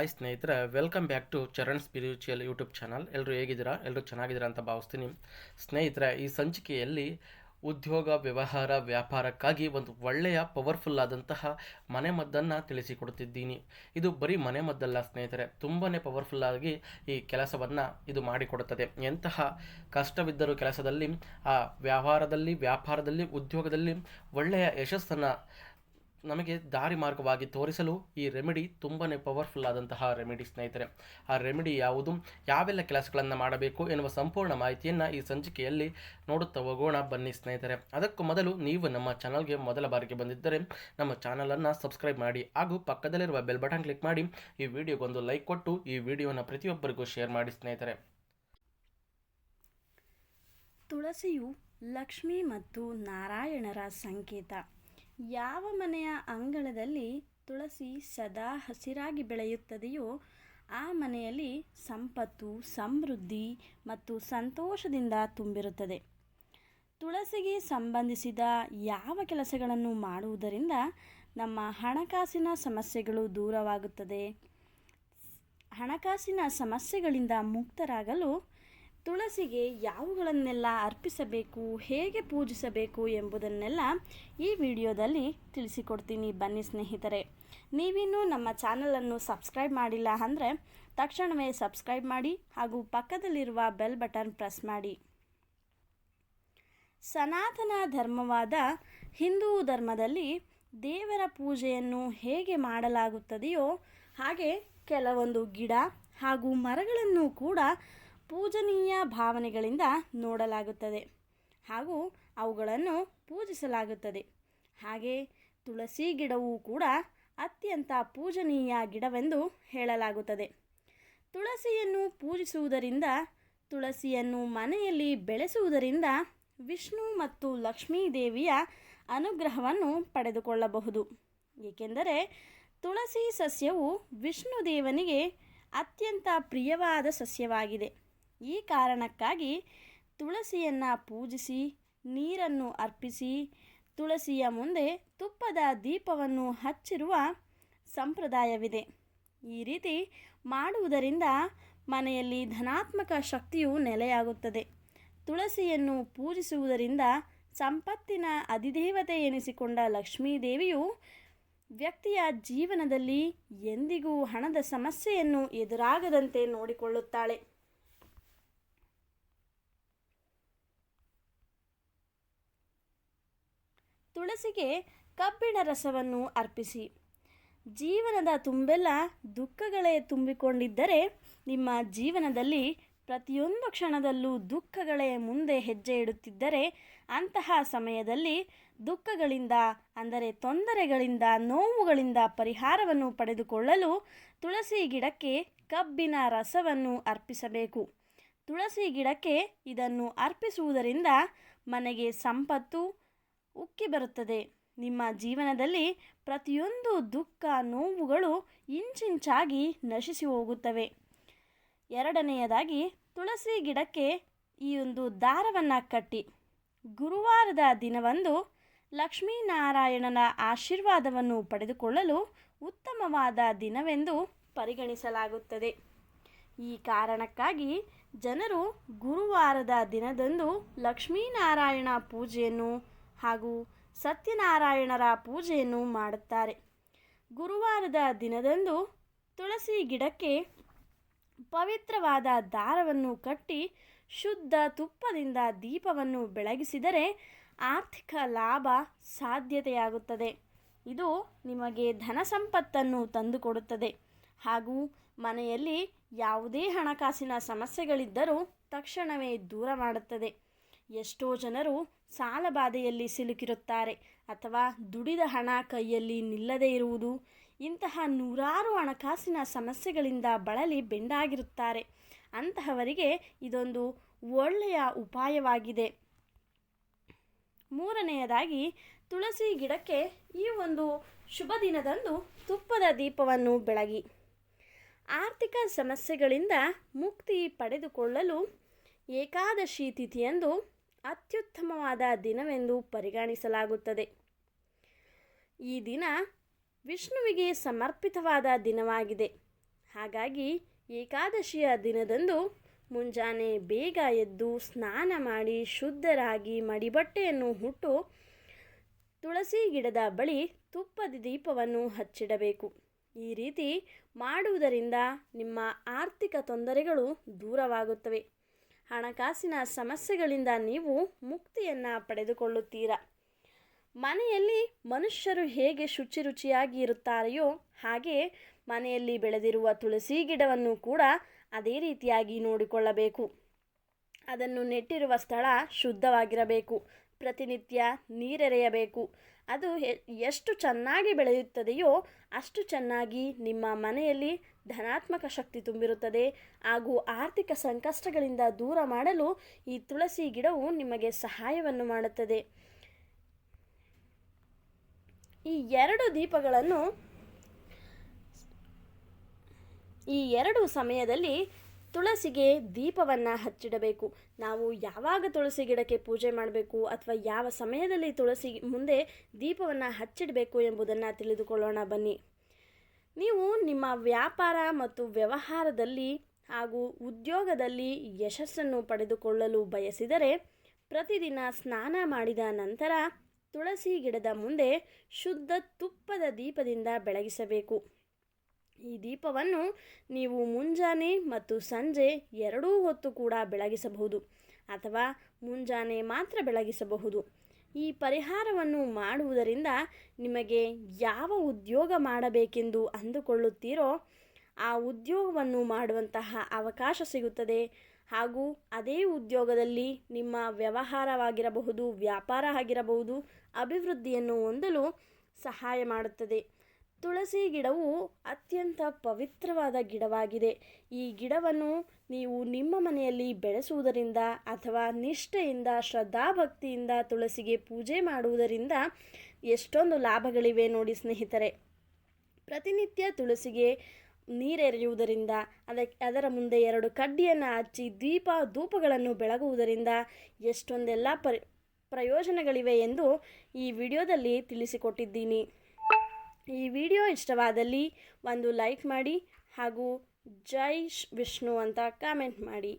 Hi ಸ್ನೇಹಿತರೆ welcome back to Charan spiritual YouTube channel ಎಲ್ಲರೂ ಹೇಗಿದ್ದೀರಾ? ಎಲ್ಲರೂ ಚೆನ್ನಾಗಿದ್ದೀರಾ ಅಂತ ಭಾವಿಸ್ತೀನಿ. ಸ್ನೇಹಿತರೆ, ಈ ಸಂಚಿಕೆಯಲ್ಲಿ ಉದ್ಯೋಗ, ವ್ಯವಹಾರ, ವ್ಯಾಪಾರಕ್ಕಾಗಿ ಒಂದು ಒಳ್ಳೆಯ ಪವರ್ಫುಲ್ ಆದಂತಹ ಮನೆಮದ್ದನ್ನು ತಿಳಿಸಿಕೊಡುತ್ತಿದ್ದೀನಿ. ಇದು ಬರೀ ಮನೆಮದ್ದಲ್ಲ ಸ್ನೇಹಿತರೆ ತುಂಬಾ ಪವರ್ಫುಲ್ ಆಗಿ ಈ ಕೆಲಸವನ್ನು ಇದು ಮಾಡಿಕೊಡುತ್ತದೆ. ಎಂತಹ ಕಷ್ಟವಿದ್ದರೂ ಕೆಲಸದಲ್ಲಿ, ಆ ವ್ಯವಹಾರದಲ್ಲಿ, ವ್ಯಾಪಾರದಲ್ಲಿ, ಉದ್ಯೋಗದಲ್ಲಿ ಒಳ್ಳೆಯ ಯಶಸ್ಸನ್ನು ನಮಗೆ ದಾರಿ ಮಾರ್ಗವಾಗಿ ತೋರಿಸಲು ಈ ರೆಮಿಡಿ ತುಂಬಾ ಪವರ್ಫುಲ್ ಆದಂತಹ ರೆಮಿಡಿ ಸ್ನೇಹಿತರೆ. ಆ ರೆಮಿಡಿ ಯಾವುದು? ಯಾವೆಲ್ಲ ಕೆಲಸಗಳನ್ನು ಮಾಡಬೇಕು ಎನ್ನುವ ಸಂಪೂರ್ಣ ಮಾಹಿತಿಯನ್ನು ಈ ಸಂಚಿಕೆಯಲ್ಲಿ ನೋಡುತ್ತಾ ಹೋಗೋಣ. ಬನ್ನಿ ಸ್ನೇಹಿತರೆ. ಅದಕ್ಕೂ ಮೊದಲು ನೀವು ನಮ್ಮ ಚಾನಲ್ಗೆ ಮೊದಲ ಬಾರಿಗೆ ಬಂದಿದ್ದರೆ ನಮ್ಮ ಚಾನಲನ್ನು ಸಬ್ಸ್ಕ್ರೈಬ್ ಮಾಡಿ ಹಾಗೂ ಪಕ್ಕದಲ್ಲಿರುವ ಬೆಲ್ ಬಟನ್ ಕ್ಲಿಕ್ ಮಾಡಿ ಈ ವಿಡಿಯೋಗೊಂದು ಲೈಕ್ ಕೊಟ್ಟು ಈ ವಿಡಿಯೋನ ಪ್ರತಿಯೊಬ್ಬರಿಗೂ ಶೇರ್ ಮಾಡಿ ಸ್ನೇಹಿತರೆ. ತುಳಸಿಯು ಲಕ್ಷ್ಮಿ ಮತ್ತು ನಾರಾಯಣರ ಸಂಕೇತ. ಯಾವ ಮನೆಯ ಅಂಗಳದಲ್ಲಿ ತುಳಸಿ ಸದಾ ಹಸಿರಾಗಿ ಬೆಳೆಯುತ್ತದೆಯೋ ಆ ಮನೆಯಲ್ಲಿ ಸಂಪತ್ತು, ಸಮೃದ್ಧಿ ಮತ್ತು ಸಂತೋಷದಿಂದ ತುಂಬಿರುತ್ತದೆ. ತುಳಸಿಗೆ ಸಂಬಂಧಿಸಿದ ಯಾವ ಕೆಲಸಗಳನ್ನು ಮಾಡುವುದರಿಂದ ನಮ್ಮ ಹಣಕಾಸಿನ ಸಮಸ್ಯೆಗಳು ದೂರವಾಗುತ್ತದೆ? ಹಣಕಾಸಿನ ಸಮಸ್ಯೆಗಳಿಂದ ಮುಕ್ತರಾಗಲು ತುಳಸಿಗೆ ಯಾವುಗಳನ್ನೆಲ್ಲ ಅರ್ಪಿಸಬೇಕು, ಹೇಗೆ ಪೂಜಿಸಬೇಕು ಎಂಬುದನ್ನೆಲ್ಲ ಈ ವಿಡಿಯೋದಲ್ಲಿ ತಿಳಿಸಿಕೊಡ್ತೀನಿ. ಬನ್ನಿ ಸ್ನೇಹಿತರೆ, ನೀವಿನ್ನೂ ನಮ್ಮ ಚಾನಲನ್ನು ಸಬ್ಸ್ಕ್ರೈಬ್ ಮಾಡಿಲ್ಲ ಅಂದರೆ ತಕ್ಷಣವೇ ಸಬ್ಸ್ಕ್ರೈಬ್ ಮಾಡಿ ಹಾಗೂ ಪಕ್ಕದಲ್ಲಿರುವ ಬೆಲ್ ಬಟನ್ ಪ್ರೆಸ್ ಮಾಡಿ. ಸನಾತನ ಧರ್ಮವಾದ ಹಿಂದೂ ಧರ್ಮದಲ್ಲಿ ದೇವರ ಪೂಜೆಯನ್ನು ಹೇಗೆ ಮಾಡಲಾಗುತ್ತದೆಯೋ ಹಾಗೆ ಕೆಲವೊಂದು ಗಿಡ ಹಾಗೂ ಮರಗಳನ್ನು ಕೂಡ ಪೂಜನೀಯ ಭಾವನೆಗಳಿಂದ ನೋಡಲಾಗುತ್ತದೆ ಹಾಗೂ ಅವುಗಳನ್ನು ಪೂಜಿಸಲಾಗುತ್ತದೆ. ಹಾಗೆ ತುಳಸಿ ಗಿಡವೂ ಕೂಡ ಅತ್ಯಂತ ಪೂಜನೀಯ ಗಿಡವೆಂದು ಹೇಳಲಾಗುತ್ತದೆ. ತುಳಸಿಯನ್ನು ಪೂಜಿಸುವುದರಿಂದ, ತುಳಸಿಯನ್ನು ಮನೆಯಲ್ಲಿ ಬೆಳೆಸುವುದರಿಂದ ವಿಷ್ಣು ಮತ್ತು ಲಕ್ಷ್ಮೀ ದೇವಿಯ ಅನುಗ್ರಹವನ್ನು ಪಡೆದುಕೊಳ್ಳಬಹುದು. ಏಕೆಂದರೆ ತುಳಸಿ ಸಸ್ಯವು ವಿಷ್ಣು ದೇವನಿಗೆ ಅತ್ಯಂತ ಪ್ರಿಯವಾದ ಸಸ್ಯವಾಗಿದೆ. ಈ ಕಾರಣಕ್ಕಾಗಿ ತುಳಸಿಯನ್ನು ಪೂಜಿಸಿ, ನೀರನ್ನು ಅರ್ಪಿಸಿ, ತುಳಸಿಯ ಮುಂದೆ ತುಪ್ಪದ ದೀಪವನ್ನು ಹಚ್ಚಿರುವ ಸಂಪ್ರದಾಯವಿದೆ. ಈ ರೀತಿ ಮಾಡುವುದರಿಂದ ಮನೆಯಲ್ಲಿ ಧನಾತ್ಮಕ ಶಕ್ತಿಯು ನೆಲೆಯಾಗುತ್ತದೆ. ತುಳಸಿಯನ್ನು ಪೂಜಿಸುವುದರಿಂದ ಸಂಪತ್ತಿನ ಅಧಿದೇವತೆ ಎನಿಸಿಕೊಂಡ ಲಕ್ಷ್ಮೀದೇವಿಯು ವ್ಯಕ್ತಿಯ ಜೀವನದಲ್ಲಿ ಎಂದಿಗೂ ಹಣದ ಸಮಸ್ಯೆಯನ್ನು ಎದುರಾಗದಂತೆ ನೋಡಿಕೊಳ್ಳುತ್ತಾಳೆ. ತುಳಸಿಗೆ ಕಬ್ಬಿಣ ರಸವನ್ನು ಅರ್ಪಿಸಿ. ಜೀವನದ ತುಂಬೆಲ್ಲ ದುಃಖಗಳೇ ತುಂಬಿಕೊಂಡಿದ್ದರೆ ನಿಮ್ಮ ಜೀವನದಲ್ಲಿ ಪ್ರತಿಯೊಂದು ಕ್ಷಣದಲ್ಲೂ ದುಃಖಗಳೇ ಮುಂದೆ ಹೆಜ್ಜೆ ಇಡುತ್ತಿದ್ದರೆ ಅಂತಹ ಸಮಯದಲ್ಲಿ ದುಃಖಗಳಿಂದ, ಅಂದರೆ ತೊಂದರೆಗಳಿಂದ, ನೋವುಗಳಿಂದ ಪರಿಹಾರವನ್ನು ಪಡೆದುಕೊಳ್ಳಲು ತುಳಸಿ ಗಿಡಕ್ಕೆ ಕಬ್ಬಿನ ರಸವನ್ನು ಅರ್ಪಿಸಬೇಕು. ತುಳಸಿ ಗಿಡಕ್ಕೆ ಇದನ್ನು ಅರ್ಪಿಸುವುದರಿಂದ ಮನೆಗೆ ಸಂಪತ್ತು ಉಕ್ಕಿ ಬರುತ್ತದೆ. ನಿಮ್ಮ ಜೀವನದಲ್ಲಿ ಪ್ರತಿಯೊಂದು ದುಃಖ, ನೋವುಗಳು ಇಂಚಿಂಚಾಗಿ ನಶಿಸಿ ಹೋಗುತ್ತವೆ. ಎರಡನೆಯದಾಗಿ, ತುಳಸಿ ಗಿಡಕ್ಕೆ ಈ ಒಂದು ದಾರವನ್ನು ಕಟ್ಟಿ. ಗುರುವಾರದ ದಿನವಂದು ಲಕ್ಷ್ಮೀನಾರಾಯಣನ ಆಶೀರ್ವಾದವನ್ನು ಪಡೆದುಕೊಳ್ಳಲು ಉತ್ತಮವಾದ ದಿನವೆಂದು ಪರಿಗಣಿಸಲಾಗುತ್ತದೆ. ಈ ಕಾರಣಕ್ಕಾಗಿ ಜನರು ಗುರುವಾರದ ದಿನದಂದು ಲಕ್ಷ್ಮೀನಾರಾಯಣ ಪೂಜೆಯನ್ನು ಹಾಗೂ ಸತ್ಯನಾರಾಯಣರ ಪೂಜೆಯನ್ನು ಮಾಡುತ್ತಾರೆ. ಗುರುವಾರದ ದಿನದಂದು ತುಳಸಿ ಗಿಡಕ್ಕೆ ಪವಿತ್ರವಾದ ದಾರವನ್ನು ಕಟ್ಟಿ ಶುದ್ಧ ತುಪ್ಪದಿಂದ ದೀಪವನ್ನು ಬೆಳಗಿಸಿದರೆ ಆರ್ಥಿಕ ಲಾಭ ಸಾಧ್ಯತೆಯಾಗುತ್ತದೆ. ಇದು ನಿಮಗೆ ಧನ ಸಂಪತ್ತನ್ನು ತಂದುಕೊಡುತ್ತದೆ. ಹಾಗೂ ಮನೆಯಲ್ಲಿ ಯಾವುದೇ ಹಣಕಾಸಿನ ಸಮಸ್ಯೆಗಳಿದ್ದರೂ ತಕ್ಷಣವೇ ದೂರ ಮಾಡುತ್ತದೆ. ಎಷ್ಟೋ ಜನರು ಸಾಲಬಾಧೆಯಲ್ಲಿ ಸಿಲುಕಿರುತ್ತಾರೆ ಅಥವಾ ದುಡಿದ ಹಣ ಕೈಯಲ್ಲಿ ನಿಲ್ಲದೇ ಇರುವುದು. ಇಂತಹ ನೂರಾರು ಹಣಕಾಸಿನ ಸಮಸ್ಯೆಗಳಿಂದ ಬಳಲಿ ಬೆಂಡಾಗಿರುತ್ತಾರೆ. ಅಂತಹವರಿಗೆ ಇದೊಂದು ಒಳ್ಳೆಯ ಉಪಾಯವಾಗಿದೆ. ಮೂರನೆಯದಾಗಿ, ತುಳಸಿ ಗಿಡಕ್ಕೆ ಈ ಒಂದು ಶುಭ ದಿನದಂದು ತುಪ್ಪದ ದೀಪವನ್ನು ಬೆಳಗಿ. ಆರ್ಥಿಕ ಸಮಸ್ಯೆಗಳಿಂದ ಮುಕ್ತಿ ಪಡೆದುಕೊಳ್ಳಲು ಏಕಾದಶಿ ತಿಥಿಯಂದು ಅತ್ಯುತ್ತಮವಾದ ದಿನವೆಂದು ಪರಿಗಣಿಸಲಾಗುತ್ತದೆ. ಈ ದಿನ ವಿಷ್ಣುವಿಗೆ ಸಮರ್ಪಿತವಾದ ದಿನವಾಗಿದೆ. ಹಾಗಾಗಿ ಏಕಾದಶಿಯ ದಿನದಂದು ಮುಂಜಾನೆ ಬೇಗ ಎದ್ದು ಸ್ನಾನ ಮಾಡಿ ಶುದ್ಧರಾಗಿ ಮಡಿಬಟ್ಟೆಯನ್ನು ಹುಟ್ಟು ತುಳಸಿ ಗಿಡದ ಬಳಿ ತುಪ್ಪದ ದೀಪವನ್ನು ಹಚ್ಚಿಡಬೇಕು. ಈ ರೀತಿ ಮಾಡುವುದರಿಂದ ನಿಮ್ಮ ಆರ್ಥಿಕ ತೊಂದರೆಗಳು ದೂರವಾಗುತ್ತವೆ. ಹಣಕಾಸಿನ ಸಮಸ್ಯೆಗಳಿಂದ ನೀವು ಮುಕ್ತಿಯನ್ನು ಪಡೆದುಕೊಳ್ಳುತ್ತೀರಾ? ಮನೆಯಲ್ಲಿ ಮನುಷ್ಯರು ಹೇಗೆ ಶುಚಿ ರುಚಿಯಾಗಿ ಇರುತ್ತಾರೆಯೋ, ಹಾಗೆ ಮನೆಯಲ್ಲಿ ಬೆಳೆದಿರುವ ತುಳಸಿ ಗಿಡವನ್ನು ಕೂಡ ಅದೇ ರೀತಿಯಾಗಿ ನೋಡಿಕೊಳ್ಳಬೇಕು. ಅದನ್ನು ನೆಟ್ಟಿರುವ ಸ್ಥಳ ಶುದ್ಧವಾಗಿರಬೇಕು. ಪ್ರತಿನಿತ್ಯ ನೀರೆರೆಯಬೇಕು. ಅದು ಎಷ್ಟು ಚೆನ್ನಾಗಿ ಬೆಳೆಯುತ್ತದೆಯೋ ಅಷ್ಟು ಚೆನ್ನಾಗಿ ನಿಮ್ಮ ಮನೆಯಲ್ಲಿ ಧನಾತ್ಮಕ ಶಕ್ತಿ ತುಂಬಿರುತ್ತದೆ. ಹಾಗೂ ಆರ್ಥಿಕ ಸಂಕಷ್ಟಗಳಿಂದ ದೂರ ಮಾಡಲು ಈ ತುಳಸಿ ಗಿಡವು ನಿಮಗೆ ಸಹಾಯವನ್ನು ಮಾಡುತ್ತದೆ. ಈ ಎರಡು ದೀಪಗಳನ್ನು ಈ ಎರಡು ಸಮಯದಲ್ಲಿ ತುಳಸಿಗೆ ದೀಪವನ್ನು ಹಚ್ಚಿಡಬೇಕು. ನಾವು ಯಾವಾಗ ತುಳಸಿ ಗಿಡಕ್ಕೆ ಪೂಜೆ ಮಾಡಬೇಕು ಅಥವಾ ಯಾವ ಸಮಯದಲ್ಲಿ ತುಳಸಿ ಮುಂದೆ ದೀಪವನ್ನು ಹಚ್ಚಿಡಬೇಕು ಎಂಬುದನ್ನು ತಿಳಿದುಕೊಳ್ಳೋಣ ಬನ್ನಿ. ನೀವು ನಿಮ್ಮ ವ್ಯಾಪಾರ ಮತ್ತು ವ್ಯವಹಾರದಲ್ಲಿ ಹಾಗೂ ಉದ್ಯೋಗದಲ್ಲಿ ಯಶಸ್ಸನ್ನು ಪಡೆದುಕೊಳ್ಳಲು ಬಯಸಿದರೆ ಪ್ರತಿದಿನ ಸ್ನಾನ ಮಾಡಿದ ನಂತರ ತುಳಸಿ ಗಿಡದ ಮುಂದೆ ಶುದ್ಧ ತುಪ್ಪದ ದೀಪದಿಂದ ಬೆಳಗಿಸಬೇಕು. ಈ ದೀಪವನ್ನು ನೀವು ಮುಂಜಾನೆ ಮತ್ತು ಸಂಜೆ ಎರಡೂ ಹೊತ್ತು ಕೂಡ ಬೆಳಗಿಸಬಹುದು ಅಥವಾ ಮುಂಜಾನೆ ಮಾತ್ರ ಬೆಳಗಿಸಬಹುದು. ಈ ಪರಿಹಾರವನ್ನು ಮಾಡುವುದರಿಂದ ನಿಮಗೆ ಯಾವ ಉದ್ಯೋಗ ಮಾಡಬೇಕೆಂದು ಅಂದುಕೊಳ್ಳುತ್ತೀರೋ ಆ ಉದ್ಯೋಗವನ್ನು ಮಾಡುವಂತಹ ಅವಕಾಶ ಸಿಗುತ್ತದೆ. ಹಾಗೂ ಅದೇ ಉದ್ಯೋಗದಲ್ಲಿ ನಿಮ್ಮ ವ್ಯವಹಾರವಾಗಿರಬಹುದು, ವ್ಯಾಪಾರ ಆಗಿರಬಹುದು, ಅಭಿವೃದ್ಧಿಯನ್ನು ಹೊಂದಲು ಸಹಾಯ ಮಾಡುತ್ತದೆ. ತುಳಸಿ ಗಿಡವು ಅತ್ಯಂತ ಪವಿತ್ರವಾದ ಗಿಡವಾಗಿದೆ. ಈ ಗಿಡವನ್ನು ನೀವು ನಿಮ್ಮ ಮನೆಯಲ್ಲಿ ಬೆಳೆಸುವುದರಿಂದ ಅಥವಾ ನಿಷ್ಠೆಯಿಂದ, ಶ್ರದ್ಧಾಭಕ್ತಿಯಿಂದ ತುಳಸಿಗೆ ಪೂಜೆ ಮಾಡುವುದರಿಂದ ಎಷ್ಟೊಂದು ಲಾಭಗಳಿವೆ ನೋಡಿ ಸ್ನೇಹಿತರೆ. ಪ್ರತಿನಿತ್ಯ ತುಳಸಿಗೆ ನೀರೆರೆಯುವುದರಿಂದ ಅದಕ್ಕೆ ಅದರ ಮುಂದೆ ಎರಡು ಕಡ್ಡಿಯನ್ನು ಹಚ್ಚಿ ದೀಪ, ಧೂಪಗಳನ್ನು ಬೆಳಗುವುದರಿಂದ ಎಷ್ಟೊಂದೆಲ್ಲ ಪರಿ, ಪ್ರಯೋಜನಗಳಿವೆ ಎಂದು ಈ ವಿಡಿಯೋದಲ್ಲಿ ತಿಳಿಸಿಕೊಟ್ಟಿದ್ದೀನಿ. ಈ ವಿಡಿಯೋ ಇಷ್ಟವಾದಲ್ಲಿ ಒಂದು ಲೈಕ್ ಮಾಡಿ ಹಾಗೂ ಜೈ ವಿಷ್ಣು ಅಂತ ಕಾಮೆಂಟ್ ಮಾಡಿ.